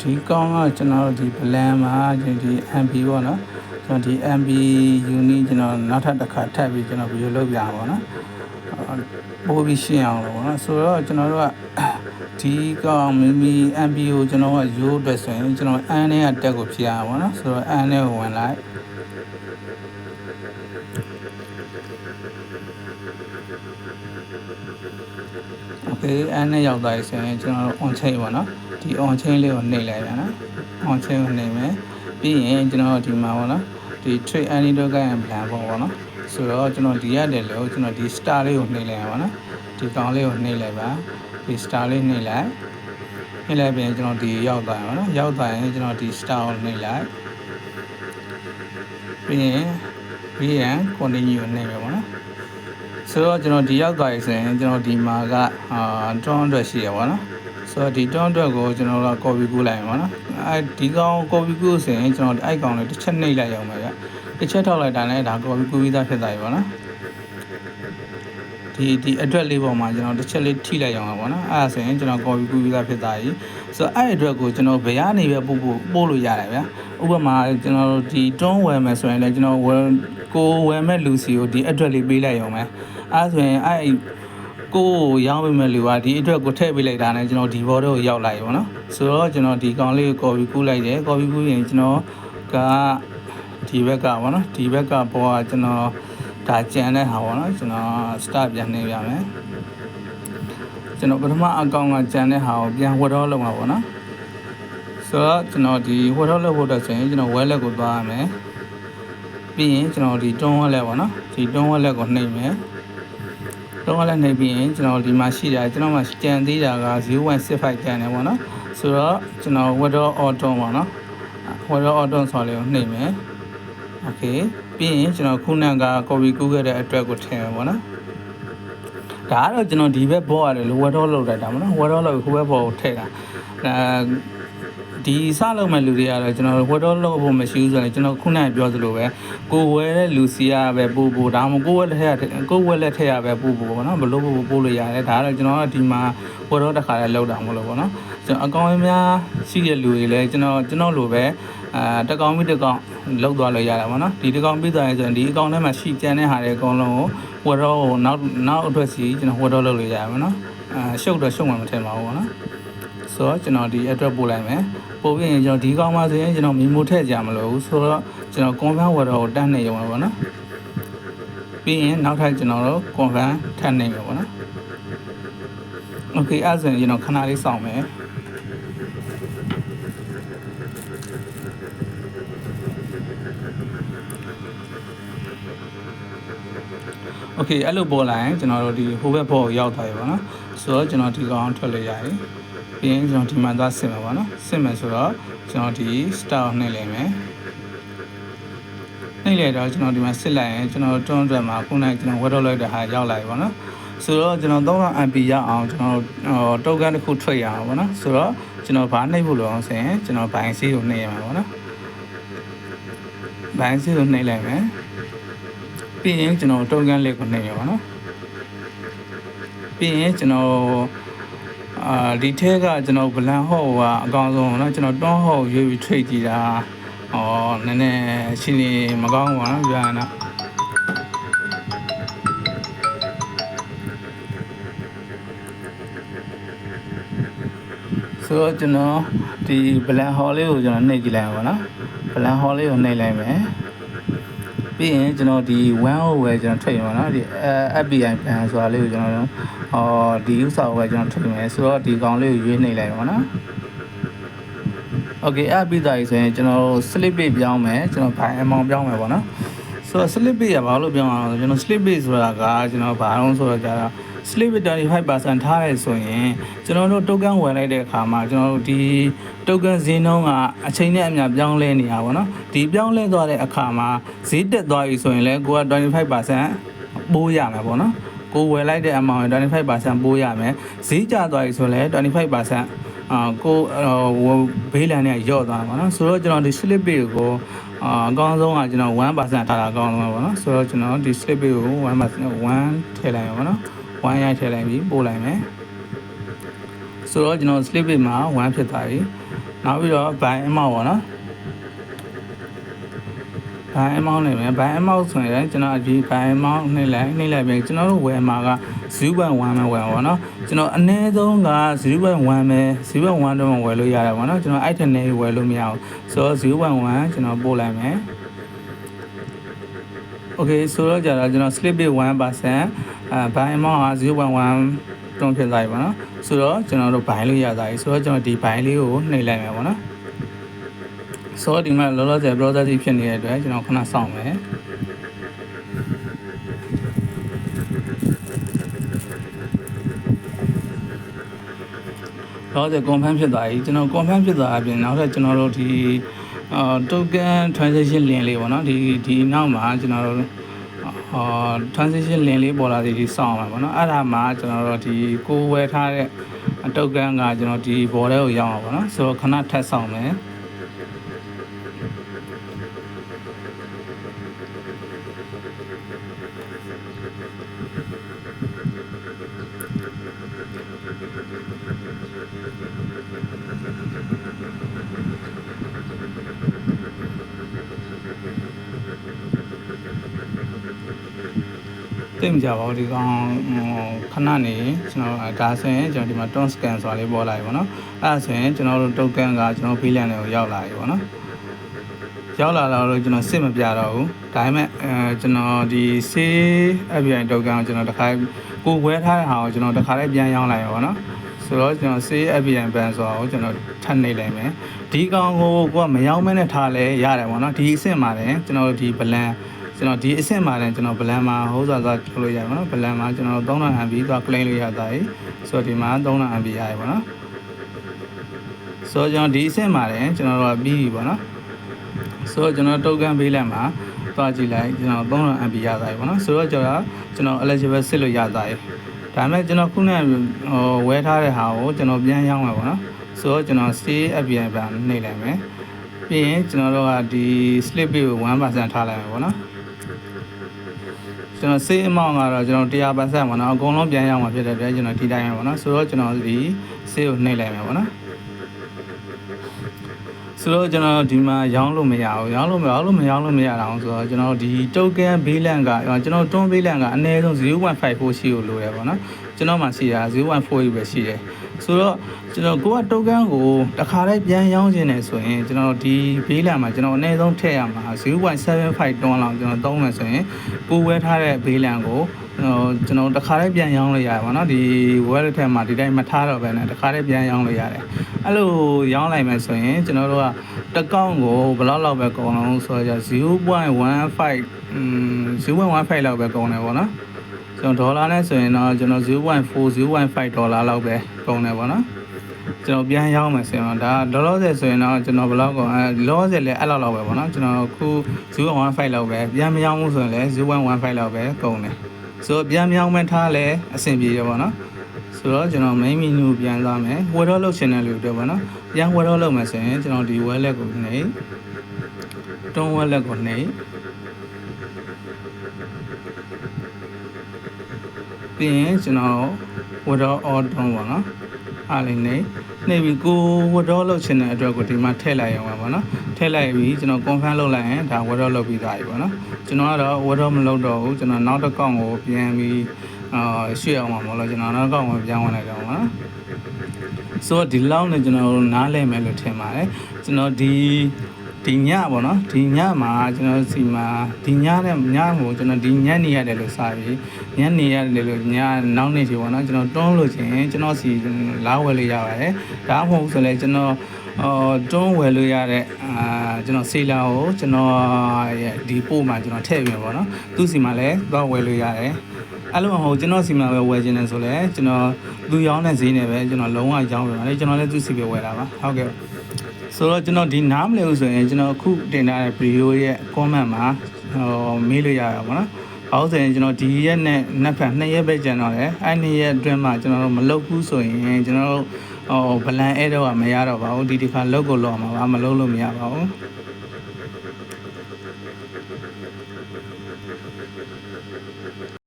ဒီကောင်းကကျွန်တော်တို့ဒီ plan မှာဒီဒီ MB ပေါ့နော်ကျွန်တော်ဒီ MB unit ကျွန်တော်နောက်ထပ်တစ်ခါထပ်ပြီးကျွန်တော်ဗီဒီယိုလုပ်ပြရပါတော့နော်အာပို့ပြီးရှင်းအောင်လို့ပေါ့နော်ဆိုတော့ကျွန်တော်တို့ကဒီကောင်မီမီ MB ကိုကျွန်တော်ကရိုးအတွက်ဆိုရင်ကျွန်တော်အန်းနဲ့တက်ကိုဖြည့်ရပါတော့နော်ဆိုတော့အန်းနဲ့ကိုဝင်လိုက် ဒီအန်နဲ့ရောက်သွားပြီဆိုရင်ကျွန်တော်တို့ on chain ပေါ့နော်ဒီ on chain လေးကိုနှိပ်လိုက်ရနော် on chain ကိုနှိပ်မယ်ပြီးရင်ကျွန်တော်ဒီမှာပေါ့နော်ဒီ trade antidote guide and plan ပေါ့နော်ဆိုတော့ကျွန်တော်ဒီရတယ်လို့ကျွန်တော်ဒီ star လေးကိုနှိပ်လိုက်ရပါနော်ဒီကောင်လေးကိုနှိပ်လိုက်ပါဒီ star လေးနှိပ်လိုက်နှိပ်လိုက်ပြီးရင်ကျွန်တော်ဒီရောက်သွားရပါနော်ရောက်သွားရင်ကျွန်တော်ဒီ star ကိုနှိပ်လိုက်ပြီးရင် VN continue ကိုနှိပ်ရပါနော် ဆိုတော့ကျွန်တော်ဒီရောက်သွားပြီဆိုရင်ကျွန်တော်ဒီမှာကအာတွန်းအတွက်ရှိရပါတော့ဆိုတော့ဒီတွန်းအတွက်ကိုကျွန်တော်က copy ကူးလိုက်ပါတော့အဲဒီကောင် copy ကူးဆိုရင်ကျွန်တော်ဒီအိုက်ကောင်လေးတစ်ချက်နှိပ်လိုက်ရအောင်ပါဗျတစ်ချက်ထောက်လိုက်တာနဲ့ဒါ copy ကူးပြီးသားဖြစ်သွားပြီပါနော်ဒီဒီအတွက်လေးပေါ်မှာကျွန်တော်တစ်ချက်လေးထိလိုက်ရအောင်ပါနော်အဲ့ဒါဆိုရင်ကျွန်တော် copy ကူးပြီးသားဖြစ်သွားပြီဆိုတော့အဲ့အတွက်ကိုကျွန်တော်ဘယ်ကနေပဲပို့ပို့ပို့လို့ရတယ်ဗျဥပမာကျွန်တော်ဒီတွန်းဝယ်မယ်ဆိုရင်လည်းကျွန်တော်ဝယ်ကိုဝယ်မဲ့လူစီကိုဒီအတွက်လေးပေးလိုက်ရုံပဲ အဲဆိုရင်အဲ့ကိုကိုရောင်းပေးမဲ့လူကဒီအတွက်ကိုထည့်ပေးလိုက်တာနဲ့ကျွန်တော်ဒီဘောတော့ရောက်လာပြီပေါ့နော်ဆိုတော့ကျွန်တော်ဒီကောင်လေးကိုကော်ပီကူးလိုက်တယ်ကော်ပီကူးရင်ကျွန်တော်ကဒီဘက်ကပေါ့နော်ဒီဘက်ကဘောကကျွန်တော်ဒါကြံတဲ့ဟာပေါ့နော်ကျွန်တော် start ပြန်နေပြမယ်ကျွန်တော်ပထမအကောင့်ကကြံတဲ့ဟာကိုပြန်ဝတ်တော့လုပ်မှာပေါ့နော်ဆိုတော့ကျွန်တော်ဒီဝတ်တော့လုပ်ဖို့အတွက်ဆိုရင်ကျွန်တော် wallet ကိုသွားရမယ်ပြီးရင်ကျွန်တော်ဒီတွန်း wallet ပေါ့နော်ဒီတွန်း wallet ကိုနှိပ်မယ် တော့လည်းနေပြီးရင်ကျွန်တော်ဒီမှာရှိတာကျွန်တော်မှာကြံသေးတာက0165ကြံတယ်ပေါ့နော်ဆိုတော့ကျွန်တော် weather autumn ပေါ့နော် weather autumn ဆိုလေးကိုနှိမ့်မယ် okay ပြီးရင်ကျွန်တော်ခုနက copy ကူးခဲ့တဲ့အတွက်ကိုထည့်မယ်ပေါ့နော်ဒါကတော့ကျွန်တော်ဒီဘက်ဘောရတယ်လို weather လောက်လိုက်တာပေါ့နော် weather လောက်ဟိုဘက်ဘောကိုထည့်တာအဲ ဒီစလုံးမဲ့လူတွေကတော့ကျွန်တော်ဝတ်တော့လို့ဖို့မရှိဘူးဆိုရင်ကျွန်တော်ခုနကပြောသလိုပဲကိုဝဲတဲ့လူစီကပဲပို့ပို့ဒါမှမဟုတ်ကိုဝဲလက်ထက်ကိုဝဲလက်ထက်ကပဲပို့ပို့ပေါ့နော်ဘလို့ပို့ပို့လို့ရတယ်ဒါကတော့ကျွန်တော်ကဒီမှာဝတ်တော့တစ်ခါလဲလောက်တာမလို့ပေါ့နော်ကျွန်တော်အကောင့်များရှိတဲ့လူတွေလည်းကျွန်တော်ကျွန်တော်လိုပဲအာတကောင်ပြီးတကောင်လောက်သွားလို့ရတာပေါ့နော်ဒီတကောင်ပြီးသွားရင်ဆိုရင်ဒီအကောင့်ထဲမှာရှိကျန်တဲ့ဟာတွေအကုန်လုံးကိုဝတ်တော့ကိုနောက်နောက်အတွက်စီကျွန်တော်ဝတ်တော့လုပ်လို့ရပါမယ်နော်အာရှုပ်တော့ရှုပ်မှမထင်ပါဘူးပေါ့နော် ဆိုတော့ကျွန်တော်ဒီ address ပို့လိုက်မယ်ပို့ပြီးရင်ကျွန်တော်ဒီကောင်မှာဆိုရင်ကျွန်တော် memo ထည့်ကြမလို့ဘူးဆိုတော့ကျွန်တော် confirm ဝယ်တော့တန်းနေရုံပဲပေါ့နော်ပြီးရင်နောက်ထပ်ကျွန်တော်တို့ confirm ထပ်နေမှာပေါ့နော် okay အဲ့ဒါဆိုရင်ကျွန်တော်ခဏလေးစောင့်မယ်โอเคအဲ့လိုပေါ်လာရင်ကျွန်တော်တို့ဒီဟိုဘက်ဘောကိုရောက်သွားပြီပေါ့နော်ဆိုတော့ကျွန်တော်ဒီကောင်ထွက်လို့ရတယ် ပြီးရင်ကျွန်တော်ဒီမှာသွားဆင်မှာပေါ့နော်ဆင်မယ်ဆိုတော့ကျွန်တော်ဒီ star ကိုနှိပ်လိုက်မယ်နှိပ်လိုက်တော့ကျွန်တော်ဒီမှာစစ်လိုက်ရင်ကျွန်တော်တွန်းအတွက်မှာခုနကကျွန်တော်ဝက်တော့လိုက်တဲ့ဟာရောက်လာပြီပေါ့နော်ဆိုတော့ကျွန်တော်300 MP ရအောင်ကျွန်တော်တောကန်တစ်ခုထွက်ရအောင်ပေါ့နော်ဆိုတော့ကျွန်တော်ဘာနှိပ်ဖို့လို့အောင်ဆိုရင်ကျွန်တော်ဘိုင်စီးကိုနှိပ်ရမှာပေါ့နော်ဘိုင်စီးကိုနှိပ်လိုက်မယ်ပြီးရင်ကျွန်တော်တောကန်လေးကိုနှိပ်ရပါတော့ပြီးရင်ကျွန်တော်အာ ဒီထဲကကျွန်တော်ဗလန်ဟော့ကအကောင်းဆုံးเนาะကျွန်တော်တွန်းဟော့ရွေးပြီး trade ကြည့်တာဩနည်းနည်းရှင်းနေမကောင်းဘူးပေါ့နော်ပြောရရင်တော့ဆိုတော့ကျွန်တော်ဒီဗလန်ဟော်လေးကိုကျွန်တော်နှိပ်ကြည့်လိုက်အောင်ပေါ့နော်ဗလန်ဟော်လေးကိုနှိပ်လိုက်မယ် ပြီးရင်ကျွန်တော်ဒီ1 over ကျွန်တော်ထည့်ရမှာနော်ဒီ API plan ဆိုတာလေးကိုကျွန်တော်ဟောဒီ user over ကျွန်တော်ထည့်မယ်ဆိုတော့ဒီကောင်လေးကိုရွေးနှိပ်လိုက်ပါနော် Okay အဲ့ပြီးသားပြီဆိုရင်ကျွန်တော် slip pay ပြောင်းမယ်ကျွန်တော် buy amount ပြောင်းမယ်ပေါ့နော်ဆိုတော့ slip pay ကဘာလို့ပြောင်းအောင်လဲကျွန်တော် slip pay ဆိုတာကကျွန်တော်ဘာလို့ဆိုတော့ကြာတော့ slip rate 25%ထားရဲဆိုရင်ကျွန်တော်တို့ token ဝယ်လိုက်တဲ့အခါမှာကျွန်တော်တို့ဒီ token ဈေးနှုန်းကအချိန်နဲ့အမျှပြောင်းလဲနေတာပေါ့နော်ဒီပြောင်းလဲသွားတဲ့အခါမှာဈေးတက်သွားပြီဆိုရင်လည်းကိုက25%ပိုးရမှာပေါ့နော်ကိုဝယ်လိုက်တဲ့ amount 25%ပိုးရမယ်ဈေးကျသွားပြီဆိုရင်လည်း25%အာကိုဘေးလန်နဲ့ရော့သွားမှာနော်ဆိုတော့ကျွန်တော်ဒီ slip pay ကိုအာအကောင်းဆုံးကကျွန်တော်1%ထားတာအကောင်းဆုံးပါပေါ့နော်ဆိုတော့ကျွန်တော်ဒီ slip pay ကို1% 1ထည့်လိုက်ရပါ တော့1ရိုက်ထည့်လိုက်ပြီးပို့လိုက်မယ် ဆိုတော့ကျွန်တော် slip bit မှာ1ဖြစ်သွားပြီနောက်ပြီးတော့ by amount ပေါ့နော်ဘိုင်အမောင်းနေမယ်ဘိုင်အမောင်းဆိုရင်ကျွန်တော်ဒီဘိုင်အမောင်းနှိမ့်လိုက်နှိမ့်လိုက်ပြီကျွန်တော်တို့ဝယ်မှာက0.1ပဲဝယ်ပါတော့เนาะကျွန်တော်အနည်းဆုံးက0.1ပဲ0.1တော့ဝယ်လို့ရတယ်ပေါ့เนาะကျွန်တော်အဲ့ထက်နေဝယ်လို့မရဘူးဆိုတော့0.1ကျွန်တော်ပို့လိုက်မယ် Okay ဆိုတော့ကြတော့ကျွန်တော် slip bit 1% အဲဘိုင်အမောင်းက0.1တွန်းဖြစ်သွားပြီပေါ့နော်ဆိုတော့ကျွန်တော်တို့ဘိုင်လို့ရသွားပြီဆိုတော့ကျွန်တော်ဒီဘိုင်လေးကိုနှိပ်လိုက်မယ်ပေါ့နော်ဆိုတော့ဒီမှာလောလောဆယ် process ဖြစ်နေတဲ့အတွက်ကျွန်တော်ခဏစောင့်မယ်တော့ဒီ confirm ဖြစ်သွားပြီကျွန်တော် confirm ဖြစ်သွားအပြင်နောက်ထပ်ကျွန်တော်တို့ဒီအာ token transaction link လေးပေါ့နော်ဒီဒီနောက်မှာကျွန်တော်တို့ အာ transaction link လေးပေါ်လာသည်ဒီစောင့်အောင်ပါပေါ့နော်အဲ့ဒါမှကျွန်တော်တို့ဒီကိုဝယ်ထားတဲ့ token ကကျွန်တော်ဒီ board ထဲကိုရောက်အောင်ပါနော်ဆိုတော့ခဏထပ်စောင့်မယ် သိမကြပါဘူးဒီကောင်ဟိုခဏနေကျွန်တော်ဒါဆိုရင်ကျွန်တော်ဒီမှာ ton scan ဆိုတာလေးပေါ်လာပြီပေါ့နော်အဲ့ဒါဆိုရင်ကျွန်တော်တို့ token ကကျွန်တော် billion တွေကိုရောက်လာပြီပေါ့နော်ရောက်လာတော့ကျွန်တော်စစ်မပြတော့ဘူးဒါပေမဲ့အဲကျွန်တော်ဒီ save API token ကိုကျွန်တော်တစ်ခါကိုဝယ်ထားတဲ့ဟာကိုကျွန်တော်တစ်ခါလေးပြန်ရောင်းလိုက်ရပါတော့ဆိုတော့ကျွန်တော် save API ban ဆိုတာကိုကျွန်တော်ထပ်နေလိုက်မယ်ဒီကောင်ကိုကိုကမရောင်းမဲနဲ့ထားလဲရတယ်ပေါ့နော်ဒီအဆင့်မှာလည်းကျွန်တော်တို့ဒီ balance ကျွန်တော်ဒီအဆင့်မှာလည်းကျွန်တော် plan မှာဟိုးစွာစွာထုတ်လို့ရပါတော့ plan မှာကျွန်တော်3000 MB သွား claim လို့ရတာရေဆိုတော့ဒီမှာ3000 MB ရရပါတော့ဆိုတော့ကျွန်တော်ဒီအဆင့်မှာလည်းကျွန်တော်တို့ကပြီးပြီပေါ့နော်ဆိုတော့ကျွန်တော် token ပေးလိုက်မှာသွားကြည့်လိုက်ကျွန်တော်3000 MB ရတာရေပေါ့နော်ဆိုတော့ကျွန်တော်ကျွန်တော် eligible စစ်လို့ရတာရေဒါပေမဲ့ကျွန်တော်ခုနကဟိုဝယ်ထားတဲ့ဟာကိုကျွန်တော်ပြန်ရောင်းမှာပေါ့နော်ဆိုတော့ကျွန်တော် stay API ဘာနှိပ်လိုက်မယ်ပြီးရင်ကျွန်တော်တို့ကဒီ slip ကို1%ထားလိုက်မှာပေါ့နော် ကျွန်တော်စေးအမောင်းကတော့ကျွန်တော်100%ပေါ့နော်အကုန်လုံးပြန်ရအောင်ဖြစ်တဲ့အတွက်ကျွန်တော်ဒီတိုင်းပဲပေါ့နော်ဆိုတော့ကျွန်တော်ဒီစေးကိုနှိပ်လိုက်မယ်ပေါ့နော်ဆိုတော့ကျွန်တော်ဒီမှာရောင်းလို့မရဘူးရောင်းလို့မရောင်းလို့မရောင်းလို့မရတာအောင်ဆိုတော့ကျွန်တော်ဒီ token balance ကကျွန်တော် ton balance ကအနည်းဆုံး0.54ရှိကိုလိုတယ်ပေါ့နော်ကျွန်တော်မှရှိတာ0.48ပဲရှိတယ် ဆိုတော့ကျွန်တော်ကိုက token ကိုတစ်ခါတည်းပြန်ရောင်းခြင်းနဲ့ဆိုရင်ကျွန်တော်ဒီဘေးလန်မှာကျွန်တော်အနည်းဆုံးထည့်ရမှာ0.75တွန်းလောက်ကျွန်တော်သုံးမယ်ဆိုရင်ကိုဝဲထားတဲ့ဘေးလန်ကိုကျွန်တော်တစ်ခါတည်းပြန်ရောင်းလို့ရတယ်ပေါ့နော်ဒီ wallet ထဲမှာဒီတိုင်းမထားတော့ဘဲနဲ့တစ်ခါတည်းပြန်ရောင်းလို့ရတယ်အဲ့လိုရောင်းလိုက်မယ်ဆိုရင်ကျွန်တော်တို့ကတစ်ကောင့်ကိုဘယ်လောက်လောက်ပဲကုန်အောင်ဆိုတော့0.15อืม0.15လောက်ပဲကုန်တယ်ပေါ့နော် ကျွန်တော်ဒေါ်လာနဲ့ဆိုရင်တော့ကျွန်တော်0.4 0.5ဒေါ်လာလောက်ပဲကုန်တယ်ပေါ့နော်ကျွန်တော်ပြန်ရောင်းမယ်ဆိုရင်တော့ဒါလောလောဆယ်ဆိုရင်တော့ကျွန်တော်ဘယ်လောက်ကုန်အဲလောလောဆယ်လည်းအဲ့လောက်လောက်ပဲပေါ့နော်ကျွန်တော်ခု0.15လောက်ပဲပြန်မရောင်းဘူးဆိုရင်လည်း0.15လောက်ပဲကုန်တယ်ဆိုတော့ပြန်မြောင်းမှထားလဲအဆင်ပြေရပါတော့ဆိုတော့ကျွန်တော် main menu ပြန်သွားမယ်ဝယ်တော့လုပ်ချင်တဲ့လူတွေပေါ့နော်ပြန်ဝယ်တော့လုပ်မယ်ဆိုရင်ကျွန်တော်ဒီ wallet ကိုနှိပ်တွန်း wallet ကိုနှိပ် ပြီးရင်ကျွန်တော်ဝယ်တော့ order ပေါ့နော်အားလေးနှိပ်နှိပ်ပြီးကိုဝယ်တော့လုပ်ချင်တဲ့အတွက်ကိုဒီမှာထည့်လိုက်ရအောင်ပါနော်ထည့်လိုက်ပြီးကျွန်တော် confirm လုပ်လိုက်ရင်ဒါဝယ်တော့လုပ်ပြီးသားပြီပေါ့နော်ကျွန်တော်ကတော့ဝယ်တော့မလုပ်တော့ဘူးကျွန်တော်နောက်တစ်ကောင်ကိုပြန်ပြီးအာရွှေ့အောင်ပါမလို့ကျွန်တော်နောက်တစ်ကောင်ကိုပြန်ဝင်လိုက်တော့ပါနော်ဆိုတော့ဒီလောက်နဲ့ကျွန်တော်နားလဲမယ်လို့ထင်ပါတယ်ကျွန်တော်ဒီ ဒီညပေါ့နော်ဒီညမှာကျွန်တော်စီမှာဒီညနဲ့ညကိုကျွန်တော်ဒီညနေရတယ်လို့စာပြီးညနေရတယ်လို့ညနောက်နေ့ချီပေါ့နော်ကျွန်တော်တွန်းလို့ချင်းကျွန်တော်စီလာဝယ်လို့ရပါတယ်ဒါမှမဟုတ်ဆိုလဲကျွန်တော်အော်တွန်းဝယ်လို့ရတဲ့အာကျွန်တော်ဆေးလာကိုကျွန်တော်ရဲ့ဒီပို့မှာကျွန်တော်ထည့်ပြပါတော့သူစီမှာလည်းတော့ဝယ်လို့ရတယ်အဲ့လိုမဟုတ်ကျွန်တော်စီမှာပဲဝယ်ခြင်းတယ်ဆိုလဲကျွန်တော်သူရောင်းတဲ့ဈေးနဲ့ပဲကျွန်တော်လုံးဝရောင်းပြပါတယ်ကျွန်တော်လည်းသူစီပဲဝယ်တာပါဟုတ်ကဲ့ ဆိုတော့ကျွန်တော်ဒီနားမလဲဘူးဆိုရင်ကျွန်တော်အခုတင်ထားတဲ့ဗီဒီယိုရဲ့ comment မှာဟိုမေးလို့ရတာပေါ့နော်။အောက်ဆိုရင်ကျွန်တော်ဒီရက်နဲ့နှစ်ဖက်နှစ်ရက်ပဲကျန်တော့တယ်။အဲ့နှစ်ရက်အတွင်းမှာကျွန်တော်တို့မလုပ်ဘူးဆိုရင်ကျွန်တော်တို့ဟိုဗလန်အဲ့တော့ကမရတော့ပါဘူး။ဒီတစ်ခါလုပ်ကိုလုပ်အောင်ပါမလုပ်လို့မရပါဘူး။